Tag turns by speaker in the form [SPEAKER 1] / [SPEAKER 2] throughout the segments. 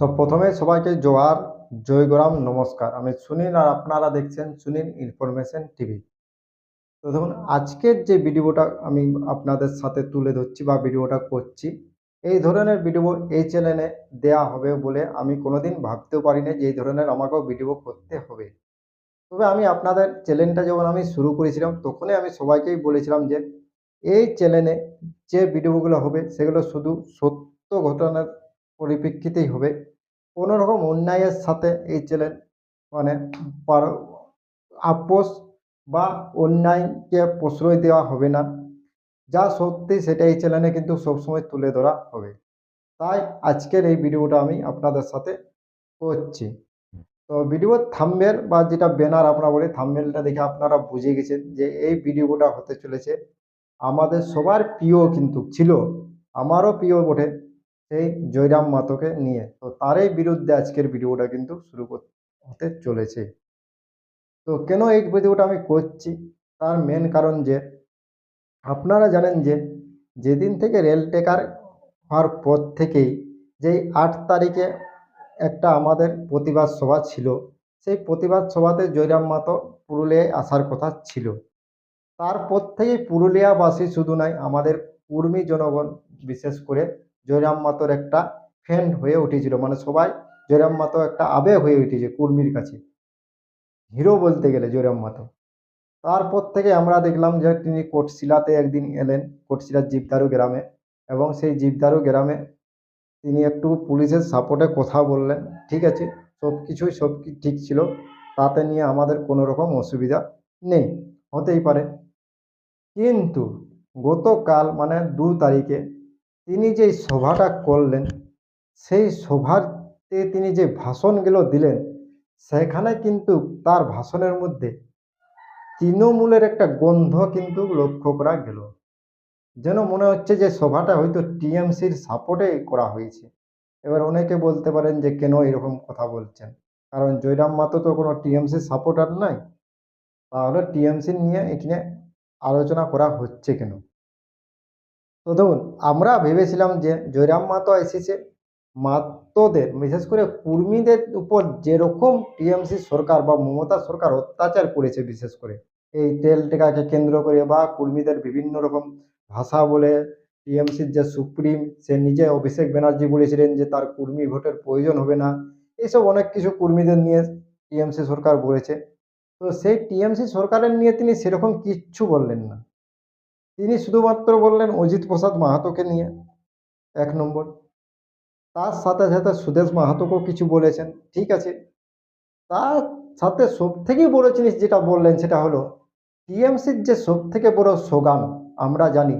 [SPEAKER 1] তো প্রথমে সবাইকে জোয়ার জয়গ্রাম নমস্কার। আমি সুনীল আর আপনারা দেখছেন সুনীল ইনফরমেশন টিভি। তো দেখুন, আজকের যে ভিডিওটা আমি আপনাদের সাথে তুলে ধরছি বা ভিডিওটা করছি, এই ধরনের ভিডিও এই চ্যানেলে দেয়া হবে বলে আমি কোনোদিন ভাবতেও পারিনি যে এই ধরনের আমাকেও ভিডিও করতে হবে। তবে আমি আপনাদের চ্যানেলটা যখন আমি শুরু করেছিলাম, তখনই আমি সবাইকেই বলেছিলাম যে, এই চ্যানেলে যে ভিডিওগুলো হবে, সেগুলো শুধু সত্য ঘটনার পরিপ্রেক্ষিতেই হবে। কোনো রকম অন্যায়ের সাথে এই চ্যানেল মানে আপোষ বা অন্যায়কে প্রশ্রয় দেওয়া হবে না। যা সত্যি সেটা এই চ্যানেলে কিন্তু সবসময় তুলে ধরা হবে। তাই আজকের এই ভিডিওটা আমি আপনাদের সাথে করছি। তো ভিডিওর থাম্বেল বা যেটা ব্যানার আমরা বলি থাম্বেলটা দেখে আপনারা বুঝে গেছেন যে এই ভিডিওটা হতে চলেছে। আমাদের সবার প্রিয় কিন্তু ছিল, আমারও প্রিয় বটে। সেই জয়রাম মাতোকে নিয়ে। তো তারই বিরুদ্ধে আজকের ভিডিওটা কিন্তু শুরু হতে চলেছে। তো কেন এই ভিডিওটা আমি করছি? তার মেন কারণ যে, আপনারা জানেন যে, যেদিন থেকে রেল টেকার হওয়ার পর থেকেই যেই আট তারিখে একটা আমাদের প্রতিবাদ সভা ছিল, সেই প্রতিবাদ সভাতে জয়রাম মাতো পুরুলিয়ায় আসার কথা ছিল। তারপর থেকেই পুরুলিয়াবাসী শুধু নয়, আমাদের কুর্মী জনগণ বিশেষ করে জয়রাম মাতোর একটা ফ্যান হয়ে উঠেছিল। মানে সবাই জয়রাম মাতো একটা আবেগ হয়ে উঠেছে কুর্মীর কাছে। হিরো বলতে গেলে জয়রাম মাতো। তারপর থেকে আমরা দেখলাম যে তিনি কোটশিলাতে একদিন এলেন, কোটশিলার জীবদারু গ্রামে। এবং সেই জীবদারু গ্রামে তিনি একটু পুলিশের সাপোর্টে কথা বললেন। ঠিক আছে, সব কিছুই সব ঠিক ছিল। তাতে নিয়ে আমাদের কোনো রকম অসুবিধা নেই। হতেই পারে। কিন্তু গতকাল মানে দু তারিখে তিনি যে সভাটা করলেন, সেই সভাতে তিনি যে ভাষণগুলো দিলেন, সেখানে কিন্তু তার ভাষণের মধ্যে তৃণমূলের একটা গন্ধ কিন্তু লক্ষ্য করা গেল। যেন মনে হচ্ছে যে সভাটা হয়তো টিএমসির সাপোর্টে করা হয়েছে। এবার অনেকে বলতে পারেন যে কেন এরকম কথা বলছেন? কারণ জয়রাম মাতো তো কোনো টিএমসির সাপোর্টার নাই তাহলে টিএমসি নিয়ে এখানে আলোচনা করা হচ্ছে কেন? তো দেখুন, আমরা ভেবেছিলাম যে জয়রাম মাতো এসেছে। মাতোদের বিশেষ করে কুর্মীদের উপর যেরকম টিএমসি সরকার বা মমতা সরকার অত্যাচার করেছে বিশেষ করে, এই তেল টেকাকে কেন্দ্র করে বা কুর্মীদের বিভিন্ন রকম ভাষা বলে টিএমসির যে সুপ্রিম, সে নিজে অভিষেক ব্যানার্জি বলেছিলেন যে তার কুর্মী ভোটের প্রয়োজন হবে না। এইসব অনেক কিছু কুর্মীদের নিয়ে টিএমসি সরকার বলেছে। তো সেই টিএমসি সরকারের নিয়ে তিনি সেরকম কিচ্ছু বললেন না। তিনি শুধুমাত্র বললেন অজিত প্রসাদ মাহাতোকে নিয়ে, এক নম্বর। তার সাথে সাথে সুদেশ মাহাতোকেও কিছু বলেছেন, ঠিক আছে। তার সাথে সব থেকে বড় জিনিস যেটা বললেন সেটা হলো, টিএমসির যে সব থেকে বড় স্লোগান, আমরা জানি,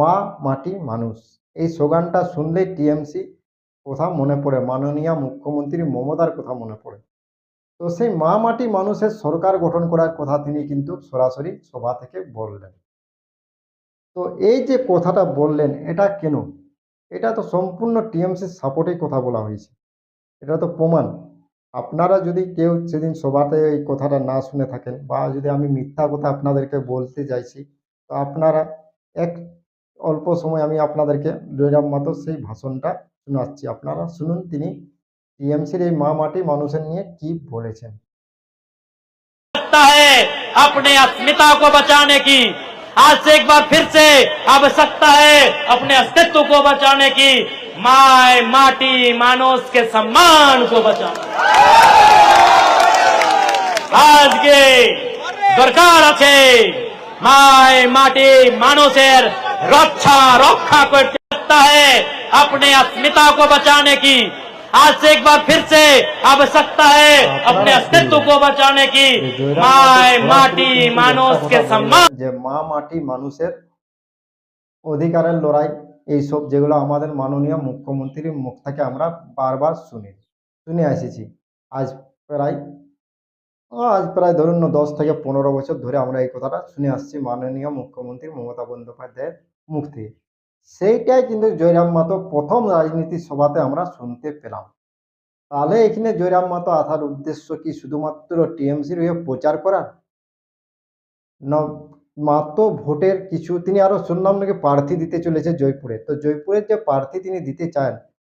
[SPEAKER 1] মা, মাটি, মানুষ। এই স্লোগানটা শুনলেই টিএমসি কথা মনে পড়ে, মাননীয় মুখ্যমন্ত্রী মমতার কথা মনে পড়ে। তো সেই মা, মাটি, মানুষের সরকার গঠন করার কথা তিনি কিন্তু সরাসরি সভা থেকে বললেন। তো এই যে কথাটা বললেন এটা কেন এটা তো সম্পূর্ণ টিএমসির সাপোর্টেই কথা বলা হয়েছে এটা তো প্রমাণ আপনারা যদি কেউ সেদিন সভাতে এই কথাটা না শুনে থাকেন বা যদি আমি মিথ্যা কথা আপনাদেরকে বলতে চাইছি তো আপনারা এক অল্প সময় আমি আপনাদেরকে জয়রাম মাতো সেই ভাষণটা শোনাচ্ছি আপনারা শুনুন তিনি টিএমসির এই মা মাটি মানুষের নিয়ে কি বলেছেন
[SPEAKER 2] सकता है अपने अस्मिता को बचाने की आज से एक बार फिर से आवश्यकता है अपने अस्तित्व को बचाने की माय माटी मानस के सम्मान को बचाना आज के দরকার আছে মায় মাটি মানুষের রক্ষা রক্ষা করতে सकता है अपने अस्मिता को बचाने की आज से एक बार फिर से आवश्यकता है अपने अस्तित्व को बचाने की माय माटी मानस के सम्मान
[SPEAKER 1] যে মা মাটি মানুষের অধিকারের লড়াই এইসব যেগুলো আমাদের মাননীয় মুখ্যমন্ত্রীর মুখ থেকে আমরা বারবার শুনি শুনে আসিছি আজ প্রায় ও আজ প্রায় ধরুন না দশ থেকে পনেরো বছর ধরে আমরা এই কথাটা শুনে আসছি মাননীয় মুখ্যমন্ত্রী মমতা বন্দ্যোপাধ্যায়ের মুখ থেকে সেইটাই কিন্তু জয়রাম মাতো প্রথম রাজনীতি সভাতে আমরা শুনতে পেলাম। তাহলে এখানে জয়রাম মাতো আসার উদ্দেশ্য কি শুধুমাত্র টিএমসির হয়ে প্রচার করা না মাত্র ভোটের কিছু, তিনি আরও শুনলাম নাকি প্রার্থী দিতে চলেছে জয়পুরে। তো জয়পুরের যে প্রার্থী তিনি দিতে চান,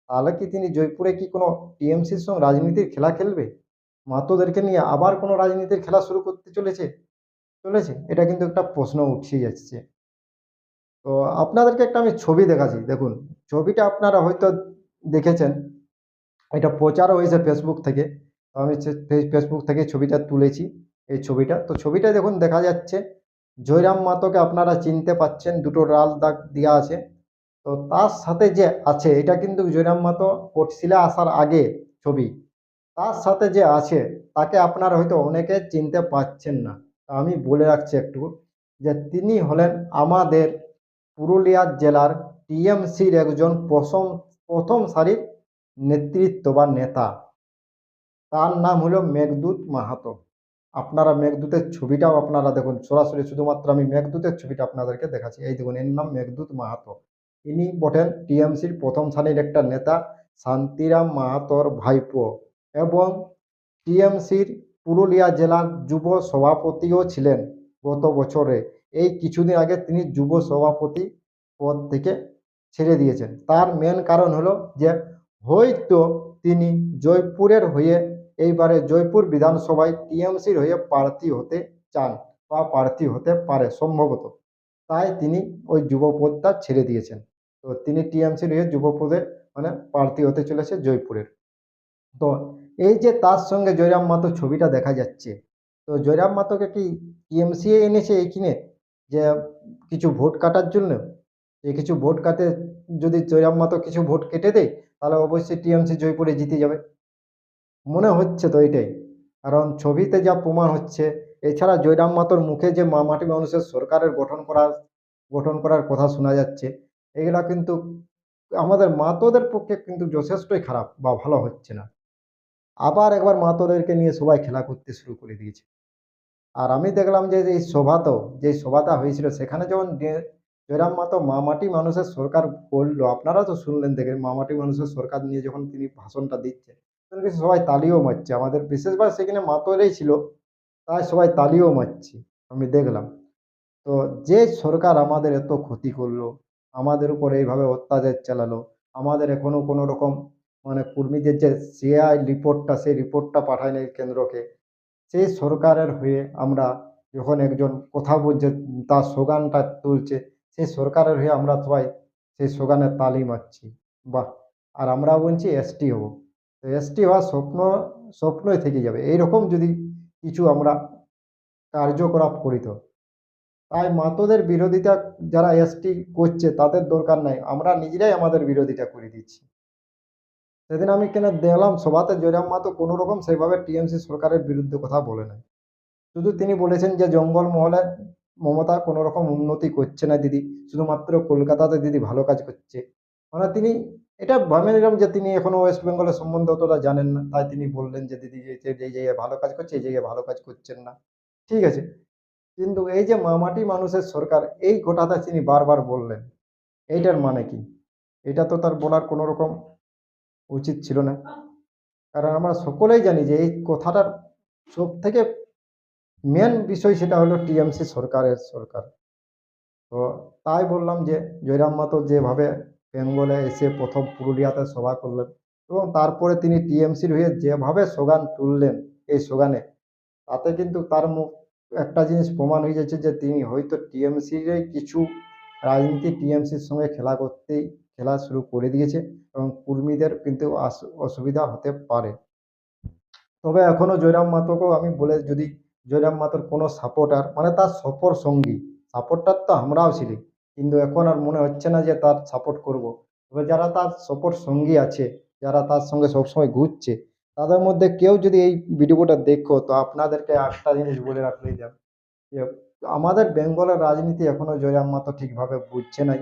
[SPEAKER 1] তাহলে কি তিনি জয়পুরে কি কোনো টিএমসির সঙ্গে রাজনীতির খেলা খেলবে? মাতোদেরকে নিয়ে আবার কোনো রাজনীতির খেলা শুরু করতে চলেছে? চলেছে? এটা কিন্তু একটা প্রশ্ন উঠে যাচ্ছে তো আপনাদেরকে একটা আমি ছবি দেখাচ্ছি, দেখুন। ছবিটা আপনারা হয়তো দেখেছেন। এটা প্রচারও হয়েছে ফেসবুক থেকে। তো আমি ফেসবুক থেকে ছবিটা তুলেছি, এই ছবিটা। তো ছবিটা দেখুন, দেখা যাচ্ছে জয়রাম মাতোকে আপনারা চিনতে পাচ্ছেন, দুটো লাল দাগ দেওয়া আছে। তো তার সাথে যে আছে, এটা কিন্তু জয়রাম মাতো কোটশিলা আসার আগে ছবি। তার সাথে যে আছে, তাকে আপনারা হয়তো অনেকে চিনতে পাচ্ছেন না। আমি বলে রাখছি একটু যে, তিনি হলেন আমাদের পুরুলিয়া জেলার টিএমসির একজন প্রথম প্রথম সারির নেতৃত্ব বা নেতা। তার নাম হলো মেঘদূত মাহাতো। আপনারা মেঘদূতের ছবিটাও আপনারা দেখুন। সরাসরি শুধুমাত্র আমি মেঘদূতের ছবিটা আপনাদেরকে দেখাচ্ছি। এই দেখুন, এর নাম মেঘদূত মাহাতো। ইনি বটেন টিএমসির প্রথম সারির একটা নেতা, শান্তিরাম মাহাতোর ভাইপো এবং টিএমসির পুরুলিয়া জেলার যুব সভাপতিও ছিলেন গত বছরে। এই কিছুদিন আগে তিনি যুব সভাপতি পদ থেকে ছেড়ে দিয়েছেন। তার মেন কারণ হলো যে, হয়তো তিনি জয়পুরের হয়ে এইবারে জয়পুর বিধানসভায় টিএমসির হয়ে প্রার্থী হতে চান বা প্রার্থী হতে পারে সম্ভবত। তাই তিনি ওই যুব পদটা ছেড়ে দিয়েছেন। তো তিনি টিএমসির হয়ে যুব পদে মানে প্রার্থী হতে চলেছে জয়পুরের। তো এই যে তার সঙ্গে জয়রাম মাতো ছবিটা দেখা যাচ্ছে, তো জয়রাম মাতোকে কি টিএমসি এনেছে এইখানে? যে কিছু ভোট কাটার জন্য, যে কিছু ভোট কাটে, যদি জয়রাম মাতো কিছু ভোট কেটে দেয়, তাহলে অবশ্যই টিএমসি জয়পুরে জিতে যাবে। মনে হচ্ছে তো এটাই। কারণ ছবিতে যা প্রমাণ হচ্ছে, এছাড়া জয়রাম মাতোর মুখে যে মা মাটি মানুষের সরকারের গঠন করার গঠন করার কথা শোনা যাচ্ছে, এগুলা কিন্তু আমাদের মাতোদের পক্ষে কিন্তু যথেষ্টই খারাপ বা ভালো হচ্ছে না। আবার একবার মাতোদেরকে নিয়ে সবাই খেলা করতে শুরু করে দিয়েছে। আর আমি দেখলাম যে এই সভাতেও যে সভাটা হয়েছিল, সেখানে যখন জয়রাম মাতো মামাটি মানুষের সরকার বলল আপনারা তো শুনলেন দেখে, মামাটি মানুষের সরকার নিয়ে যখন তিনি ভাষণটা দিচ্ছেন, তখন সবাই তালিও মারছে। আমাদের বিশেষবার সেখানে মাতোরেই ছিল, তাই সবাই তালিও মারছে, আমি দেখলাম। তো যে সরকার আমাদের এত ক্ষতি করল, আমাদের উপর এইভাবে অত্যাচার চালালো, আমাদের এখনও কোনো রকম মানে কর্মীদের যে সিআই রিপোর্টটা সেই রিপোর্টটা পাঠায় নাই কেন্দ্রকে সেই সরকারের হয়ে আমরা যখন একজন কথা বলছে, তার স্লোগানটা তুলছে সেই সরকারের হয়ে আমরা সবাই সেই স্লোগানের তালি মারছি। বাহ! আর আমরা বলছি এসটি হব। তো এসটি হওয়ার স্বপ্ন, স্বপ্নই থেকে যাবে। এইরকম যদি কিছু আমরা কার্যকলাপ করিত তাই মাতোদের বিরোধিতা, যারা এসটি করছে, তাদের দরকার নাই। আমরা নিজেরাই আমাদের বিরোধিতা করে দিচ্ছি। সেদিন আমি কেন দেখলাম, সভাতে জয়রাম মাতো কোনো রকম সেভাবে টিএমসি সরকারের বিরুদ্ধে কথা বলে নাই। শুধু তিনি বলেছেন যে, জঙ্গল মহলে মমতা কোনো রকম উন্নতি করছে না দিদি, শুধুমাত্র কলকাতাতে দিদি ভালো কাজ করছে। মানে তিনি, এটা ভাবে নিলাম যে, তিনি এখনও ওয়েস্ট বেঙ্গলের সম্বন্ধে অতটা জানেন না। তাই তিনি বললেন যে, দিদি যে, যে- এই জায়গায় ভালো কাজ করছে, এই জায়গায় ভালো কাজ করছেন না। ঠিক আছে। কিন্তু এই যে মামাটি মানুষের সরকার, এই কথাটা তিনি বারবার বললেন। এইটার মানে কি? এটা তো তার বলার কোনো রকম উচিত ছিল না। কারণ আমরা সকলেই জানি যে এই কথাটার সব থেকে মেন বিষয় সেটা হলো টিএমসি সরকারের সরকার। তো তাই বললাম যে জয়রাম মাতো যেভাবে বেঙ্গলে এসে প্রথম পুরুলিয়াতে সভা করলেন এবং তারপরে তিনি টিএমসির হয়ে যেভাবে স্লোগান তুললেন এই স্লোগানে, তাতে কিন্তু তার মুখ একটা জিনিস প্রমাণ হয়ে যাচ্ছে যে তিনি হয়তো টিএমসির কিছু রাজনীতি টিএমসির সঙ্গে খেলা করতেই খেলা শুরু করে দিয়েছে এবং কর্মীদের কিন্তু অসুবিধা হতে পারে। তবে এখনও জয়রাম মাতোকেও আমি বলে, যদি জয়রাম মাতোর কোনো সাপোর্টার মানে তার সফর সঙ্গী, সাপোর্টার তো আমরাও ছিলি, কিন্তু এখন আর মনে হচ্ছে না যে তার সাপোর্ট করব। তবে যারা তার সফর সঙ্গী আছে, যারা তার সঙ্গে সবসময় ঘুরছে, তাদের মধ্যে কেউ যদি এই ভিডিওটা দেখো, তো আপনাদেরকে একটা জিনিস বলে রাখলেই যাক যে আমাদের বেঙ্গলের রাজনীতি এখনও জয়রাম মাতো ঠিকভাবে বুঝছে নাই।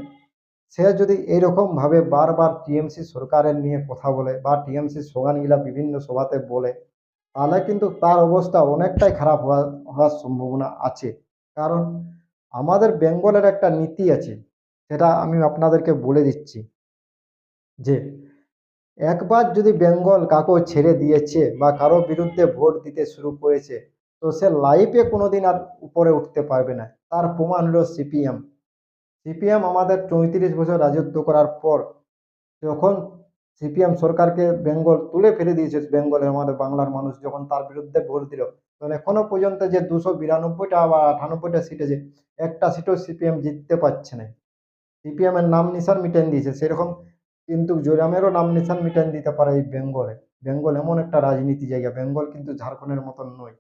[SPEAKER 1] সে যদি এইরকমভাবে বারবার টিএমসি সরকারের নিয়ে কথা বলে বা টিএমসি স্লোগানগুলা বিভিন্ন সভাতে বলে, তাহলে কিন্তু তার অবস্থা অনেকটাই খারাপ হওয়ার হওয়ার সম্ভাবনা আছে। কারণ আমাদের বেঙ্গলের একটা নীতি আছে, সেটা আমি আপনাদেরকে বলে দিচ্ছি যে, একবার যদি বেঙ্গল কাকো ছেড়ে দিয়েছে বা কারও বিরুদ্ধে ভোট দিতে শুরু করেছে, তো সে লাইফে কোনোদিন আর উপরে উঠতে পারবে না। তার প্রমাণ হলো সিপিএম। সিপিএম আমাদের চৌত্রিশ বছর রাজত্ব করার পর যখন সিপিএম সরকারকে বেঙ্গল তুলে ফেলে দিয়েছে বেঙ্গলে আমাদের বাংলার মানুষ যখন তার বিরুদ্ধে ভোট দিল তখন এখনও পর্যন্ত যে দুশো বিরানব্বইটা বা আটানব্বইটা সিটে যে একটা সিটও সিপিএম জিততে পারছে না। সিপিএম এর নাম নিশান মিটান দিয়েছে, সেরকম কিন্তু জোরামেরও নাম নিশান মিটান দিতে পারে এই বেঙ্গলে। বেঙ্গল এমন একটা রাজনীতি জায়গা, বেঙ্গল কিন্তু ঝাড়খণ্ডের মতন নয়।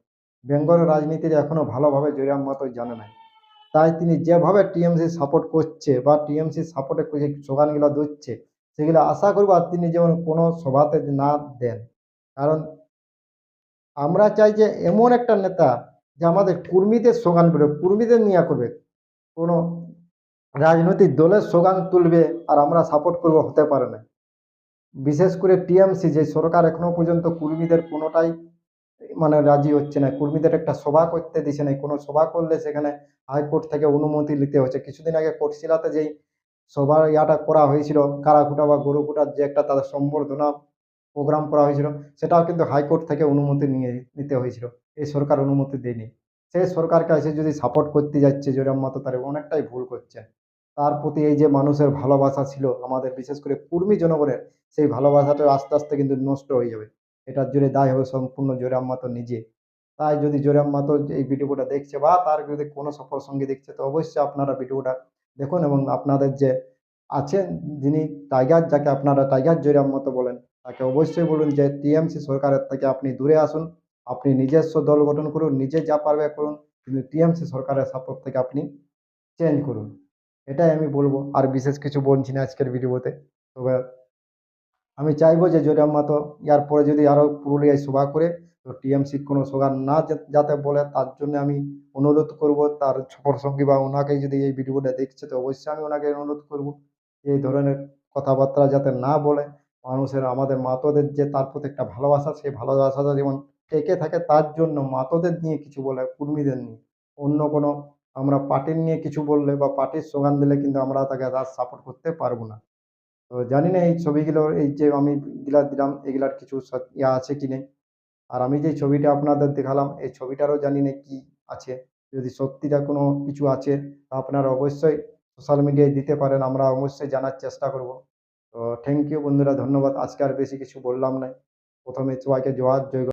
[SPEAKER 1] বেঙ্গলের রাজনীতির এখনও ভালোভাবে জোরাম মতো জানে না। তাই তিনি যেভাবে টিএমসি সাপোর্ট করছে বা টিএমসি সাপোর্টে যে স্লোগানগুলো দিচ্ছে, সেগুলো আশা করব আর তিনি যেমন কোনো সভাতে না দেন। কারণ আমরা চাই যে এমন একটা নেতা যে আমাদের কর্মীদের স্লোগান করবে কর্মীদের নিয়ে করবে। কোনো রাজনৈতিক দলের স্লোগান তুলবে আর আমরা সাপোর্ট করব হতে পারে না। বিশেষ করে টিএমসি যে সরকার এখনও পর্যন্ত কর্মীদের কোনোটাই মানে রাজি হচ্ছে না। কর্মীদের একটা সভা করতে দিছে না। কোনো সভা করলে সেখানে হাইকোর্ট থেকে অনুমতি নিতে হচ্ছে। কিছুদিন আগে কোটশিলাতে যেই সবার ইয়াটা করা হয়েছিল, কারাকুটা বা গরুকুটার যে একটা তাদের সম্বর্ধনা প্রোগ্রাম করা হয়েছিল, সেটাও কিন্তু হাইকোর্ট থেকে অনুমতি নিয়ে নিতে হয়েছিল। এই সরকার অনুমতি দেয়নি। সেই সরকারকে এসে যদি সাপোর্ট করতে যাচ্ছে জয়রাম মতো তার অনেকটাই ভুল করছে। তার প্রতি এই যে মানুষের ভালোবাসা ছিল, আমাদের বিশেষ করে কুর্মী জনগণের, সেই ভালোবাসাটা আস্তে আস্তে কিন্তু নষ্ট হয়ে যাবে। এটার জন্য দায় হবে, সম্পূর্ণ জয়রাম মাতো নিজে। তাই যদি জয়রাম মাতো এই ভিডিওটা দেখছে বা তার যদি কোনো সফর সঙ্গে দেখছে, তো অবশ্যই আপনারা ভিডিওটা দেখুন এবং আপনাদের যে আছেন যিনি টাইগার, যাকে আপনারা টাইগার জয়রাম মতো বলেন, তাকে অবশ্যই বলুন যে টিএমসি সরকারের থেকে আপনি দূরে আসুন, আপনি নিজস্ব দল গঠন করুন, নিজে যা পারবে করুন, কিন্তু টিএমসি সরকারের সাপোর্ট থেকে আপনি চেঞ্জ করুন। এটাই আমি বলব, আর বিশেষ কিছু বলছি না আজকের ভিডিওতে। তবে আমি চাইব যে জয়রাম মাতো ইয়ার পরে যদি আরও পুরুলিয়ায় সভা করে, তো টিএমসি কোনো স্লোগান না যাতে বলে, তার জন্য আমি অনুরোধ করব তার সফর সঙ্গী বা ওনাকে যদি এই ভিডিওটা দেখছে, তো অবশ্যই আমি ওনাকে অনুরোধ করব এই ধরনের কথাবার্তা যাতে না বলে। মানুষের, আমাদের মাতোদের যে তার প্রতি একটা ভালোবাসা, সেই ভালোবাসাটা যেমন টেকে থাকে, তার জন্য মাতোদের নিয়ে কিছু বলে, কুর্মীদের নিয়ে। অন্য কোনো আমরা পার্টির নিয়ে কিছু বললে বা পার্টির স্লোগান দিলে কিন্তু আমরা তাকে রাজ সাপোর্ট করতে পারব না। তো জানি না এই ছবিগুলোর, এই যে আমি গিলা দিলাম, এগুলার কিছু ইয়া আছে কি নেই? আর আমি যে ছবিটা আপনাদের দেখালাম, এই ছবিটারও জানি না কি আছে। যদি সত্যিটা কোনো কিছু আছে, তা আপনারা অবশ্যই সোশ্যাল মিডিয়ায় দিতে পারেন, আমরা অবশ্যই জানার চেষ্টা করব। তো থ্যাংক ইউ বন্ধুরা, ধন্যবাদ। আজকে আর বেশি কিছু বললাম না। প্রথমে সবাইকে জোয়ার জয়